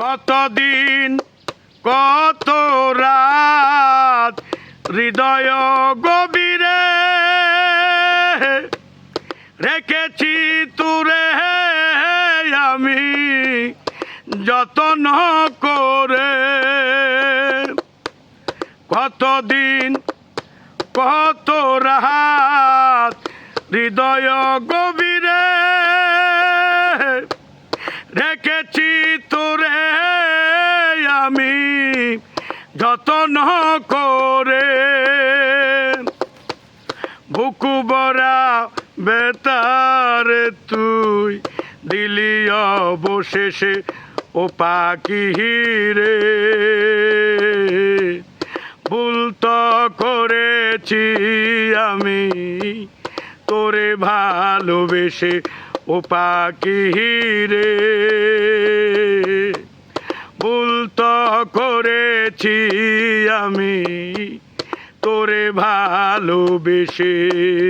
কতদিন, কত রাত, হৃদয় গভীরে রেখেছি তুরে আমি যতন করে। কতদিন, কত রাত, হৃদয় গভীরে রেখেছি যতন করে বুকু বরা বেতার তুই দিলি অবশেষে ও পাখি হিরে। ভুল তো করেছি আমি, তোরে ভালোবেসে ও পাখি রে ভুল তো করেছি আমি তোরে ভালোবেসে।